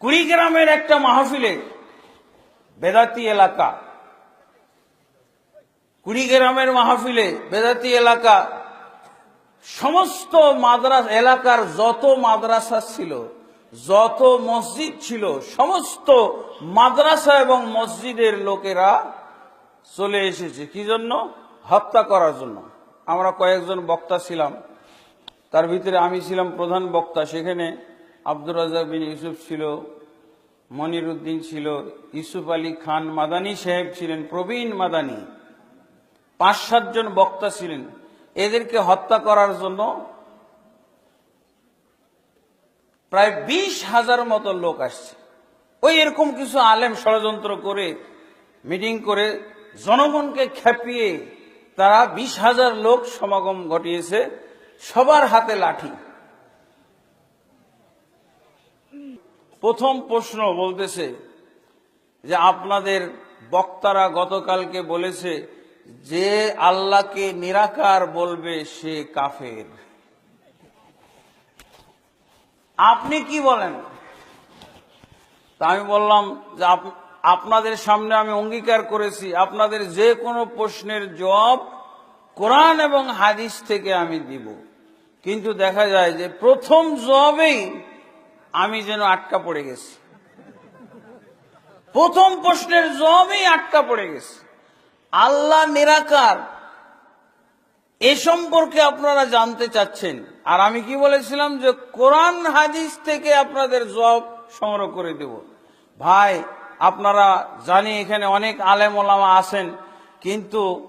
কুড়িগ্রামের একটা মাহফিলে বেদাতি এলাকা, কুড়িগ্রামের মাহফিলে বেদাতি এলাকা, সমস্ত মাদ্রাস এলাকার যত মাদ্রাসা ছিল, যত মসজিদ ছিল, সমস্ত মাদ্রাসা এবং মসজিদের লোকেরা চলে এসেছে। কি জন্য? হত্যা করার জন্য। আমরা কয়েকজন বক্তা ছিলাম। তার ভিতরে আমি ছিলাম প্রধান বক্তা। সেখানে আব্দুর রাজাক বিন ইউসুফ ছিল মনির উদ্দিন ছিল, ইউসুফ আলী খান মাদানী সাহেব ছিলেন, প্রবীণ মাদানী। পাঁচ সাতজন বক্তা ছিলেন। এদেরকে হত্যা করার জন্য প্রায় বিশ হাজার মতো লোক আসছে। ওই এরকম কিছু আলেম ষড়যন্ত্র করে, মিটিং করে জনগণকে খেপিয়ে তারা বিশ হাজার লোক সমাগম ঘটিয়েছে, সবার হাতে লাঠি। প্রথম প্রশ্ন বলতেছে যে আপনাদের বক্তারা গতকালকে বলেছে যে আল্লাহকে নিরাকার বলবে সে কাফের। আপনি কি বলেন? তা আমি বললাম যে আপ- আপনাদের সামনে আমি অঙ্গীকার করেছি, আপনাদের যে কোনো প্রশ্নের জবাব কোরআন এবং হাদিস থেকে আমি দিব। কিন্তু দেখা যায় যে প্রথম জবাবেই আমি যেন আটকা পড়ে গেছি। প্রথম প্রশ্নের জবাবেই আটকা পড়ে গেছি। আল্লাহ নিরাকার। এ সম্পর্কে আপনারা জানতে চাচ্ছেন। আর আমি কি বলেছিলাম যে, কোরআন হাদিস থেকে আপনাদের জব সংগ্রহ করে দেব। ভাই, আপনারা জানি এখানে অনেক আলেম ওলামা আছেন, কিন্তু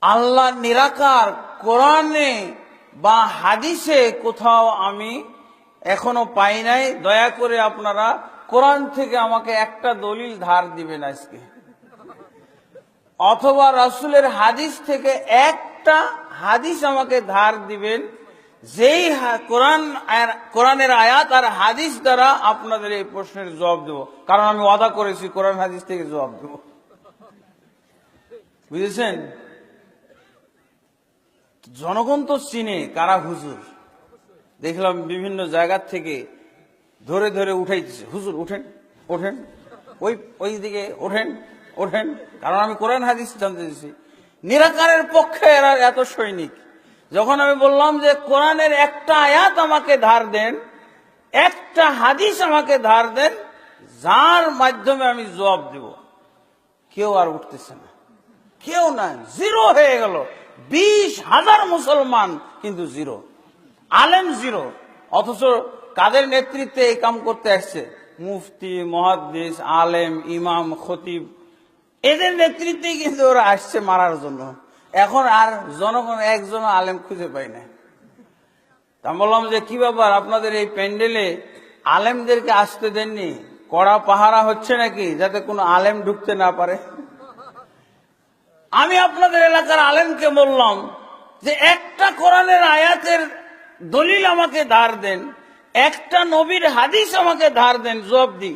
আল্লাহ নিরাকার কোরআনে বা হাদিসে কোথাও আমি এখনও পাই নাই। দয়া করে আপনারা কোরআন থেকে আমাকে একটা দলিল ধার দিবেন আজকে। অথবা রাসূলের হাদিস থেকে একটা হাদিস আমাকে ধার দিবেন। যেই কোরআন কোরআনের আয়াত আর হাদিস দ্বারা আপনাদের এই প্রশ্নের জবাব দেব। কারণ আমি ওয়াদা করেছি কোরআন হাদিস থেকে জবাব দেব। বুঝেছেন? জনগণ তো চিনে কারা হুজুর। দেখলাম বিভিন্ন জায়গার থেকে ধরে ধরে উঠাইতেছে। হুজুর, উঠেন, ওঠেন। ওই ওই দিকে ওঠেন ওঠেন। কারণ আমি কোরআন হাদিস জানতে চাইছি। নিরাকারের পক্ষে এরা এত সৈনিক। যখন আমি বললাম যে কোরআনের একটা আয়াত আমাকে ধার দেন, একটা হাদিস আমাকে ধার দেন, যার মাধ্যমে আমি জবাব দেব। কেউ আর উঠতেছে না। কেউ না জিরো হয়ে গেল। বিশ হাজার মুসলমান কিন্তু জিরো। আলেম জিরো। অথচ কাদের নেতৃত্বে এই কাম করতে আসছে? মুফতি, মহাদ্দিস, আলেম, ইমাম, খতিব। এদের নেতৃত্বেই কিন্তু ওরা আসছে মারার জন্য। এখন আর জনগণ একজন আলেম খুঁজে পায় না। তা বললাম যে, কি ব্যাপার? আপনাদের এই প্যান্ডেলে আলেমদেরকে আসতে দেননি? কড়া পাহারা হচ্ছে নাকি, যাতে কোনো আলেম ঢুকতে না পারে? আমি আপনাদের এলাকার আলেমকে বললাম যে, একটা কোরআনের আয়াতের দলিল আমাকে ধার দেন, একটা নবীর হাদিস আমাকে ধার দেন, জবাব দি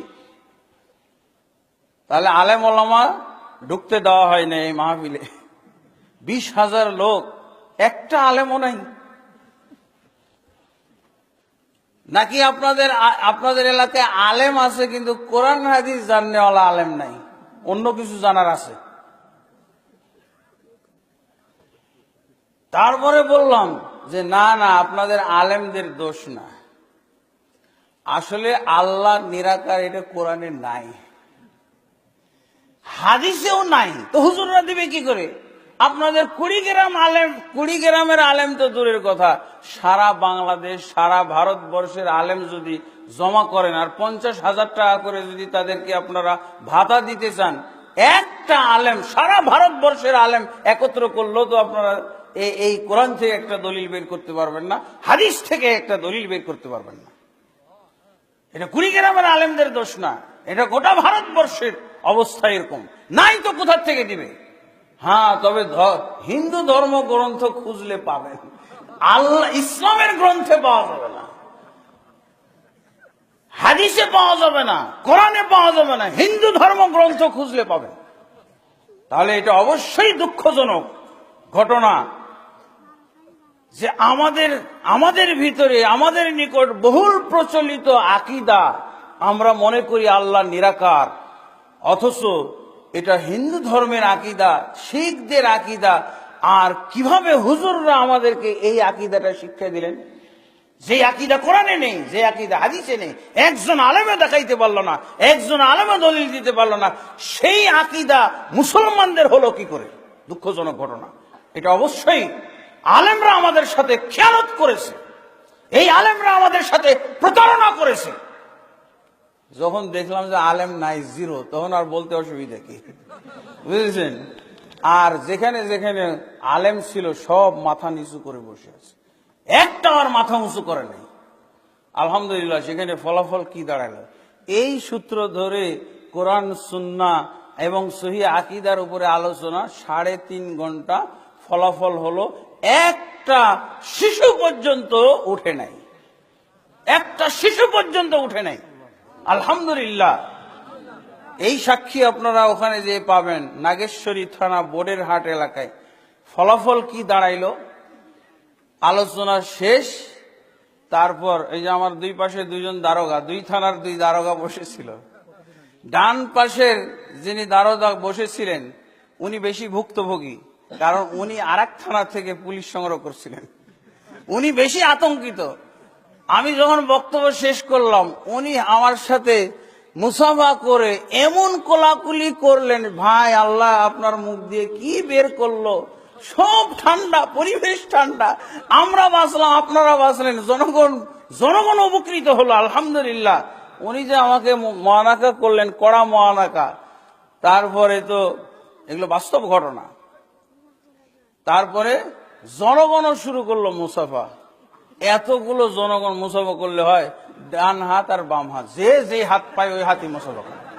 তাহলে আলেম ওলামা ঢুকতে দেওয়া হয় না এই মাহফিলে। বিশ হাজার লোক, একটা আলেমও নাই। নাকি আপনাদের আপনাদের এলাকায় আলেম আছে, কিন্তু কোরআন হাদিস জাননেওয়ালা আলেম নাই? অন্য কিছু জানার আছে। তারপরে বললাম যে না না, আপনাদের আলেমদের দোষ না। আসলে আল্লাহ নিরাকার এটা কোরআনে নাই। হাদিসেও নাই। তো হুজুররা দিবে কি করে? আপনাদের কুড়িগ্রাম আলেম কুড়িগ্রামের আলেম তো দূরের কথা। সারা বাংলাদেশ, সারা ভারতবর্ষের আলেম যদি জমা করেন, আর পঞ্চাশ হাজার টাকা করে যদি তাদেরকে আপনারা ভাতা দিতে চান, একটা আলেম, সারা ভারতবর্ষের আলেম একত্র করলেও তো আপনারা এই কোরআন থেকে একটা দলিল বের করতে পারবেন না, হাদিস থেকে একটা দলিল বের করতে পারবেন না। এটা কুড়িগ্রামের আলেমদের দোষ না, এটা গোটা ভারতবর্ষের অবস্থা এরকম। নাই তো কোথার থেকে দিবে? হ্যাঁ তবে হিন্দু ধর্ম গ্রন্থ খুঁজলে পাবেন। আল্লাহ, ইসলামের গ্রন্থে পাওয়া যাবে না। হাদিসে পাওয়া যাবে না, কোরআনে পাওয়া যাবে না, হিন্দু ধর্ম গ্রন্থ খুঁজলে পাবেন। তাহলে এটা অবশ্যই দুঃখজনক ঘটনা। যে আমাদের আমাদের ভিতরে, আমাদের নিকট বহুল প্রচলিত আকিদা আমরা মনে করি আল্লাহ নিরাকার। অথচ এটা হিন্দু ধর্মের আকিদা, শিখদের আকিদা। আর কীভাবে হুজুররা আমাদেরকে এই আকিদাটা শিক্ষা দিলেন? যে আকিদা কোরআনে নেই, যে আকিদা হাদিসে নেই। একজন আলেমে দেখাইতে পারল না, একজন আলেমে দলিল দিতে পারল না। সেই আকিদা মুসলমানদের হলো কি করে? দুঃখজনক ঘটনা। এটা অবশ্যই আলেমরা আমাদের সাথে খেয়ালত করেছে। এই আলেমরা আমাদের সাথে প্রতারণা করেছে। যখন দেখলাম যে আলেম নাই, জিরো, তখন আর বলতে অসুবিধা কি? বুঝেছেন? আর যেখানে যেখানে আলেম ছিল, সব মাথা নিচু করে বসে আছে। একটা আর মাথা উঁচু করে নাই। আলহামদুলিল্লাহ, সেখানে ফলাফল কি দাঁড়াল? এই সূত্র ধরে কোরআন, সুন্না এবং সহি আকিদার উপরে আলোচনা সাড়ে তিন ঘণ্টা ফলাফল হলো একটা শিশু পর্যন্ত উঠে নাই। একটা শিশু পর্যন্ত উঠে নাই। আলহামদুলিল্লাহ। এই সাক্ষী আপনারা ওখানে যে পাবেন, নাগেশ্বরী থানা বোর্ডের হাট এলাকায়। ফলাফল কি দাঁড়াইল? আলোচনা শেষ। তারপর এই যে আমার দুই পাশে দুইজন দারোগা, দুই থানার দুই দারোগা বসেছিল। ডান পাশের যিনি দারোগা বসেছিলেন, উনি বেশি ভুক্তভোগী। কারণ উনি আর থানা থেকে পুলিশ সংগ্রহ করছিলেন। উনি বেশি আতঙ্কিত। আমি যখন বক্তব্য শেষ করলাম, উনি আমার সাথে মুসাফা করে এমন কোলাকুলি করলেন, ভাই, আল্লাহ আপনার মুখ দিয়ে কি বের করল? সব ঠান্ডা, পরিবেশ ঠান্ডা। আমরা বাঁচলাম, আপনারা বাঁচলেন। জনগণ জনগণ উপকৃত হলো, আলহামদুলিল্লাহ। উনি যে আমাকে মহানাকা করলেন, কড়া মহানাকা, তারপরে তো এগুলো বাস্তব ঘটনা। তারপরে জনগণও শুরু করল মুসাফা। এতগুলো জনগণ মুসাফা করলে হয় ডান হাত আর বাম হাত। যে যে হাত পায় ওই হাতই মুসাফা করে।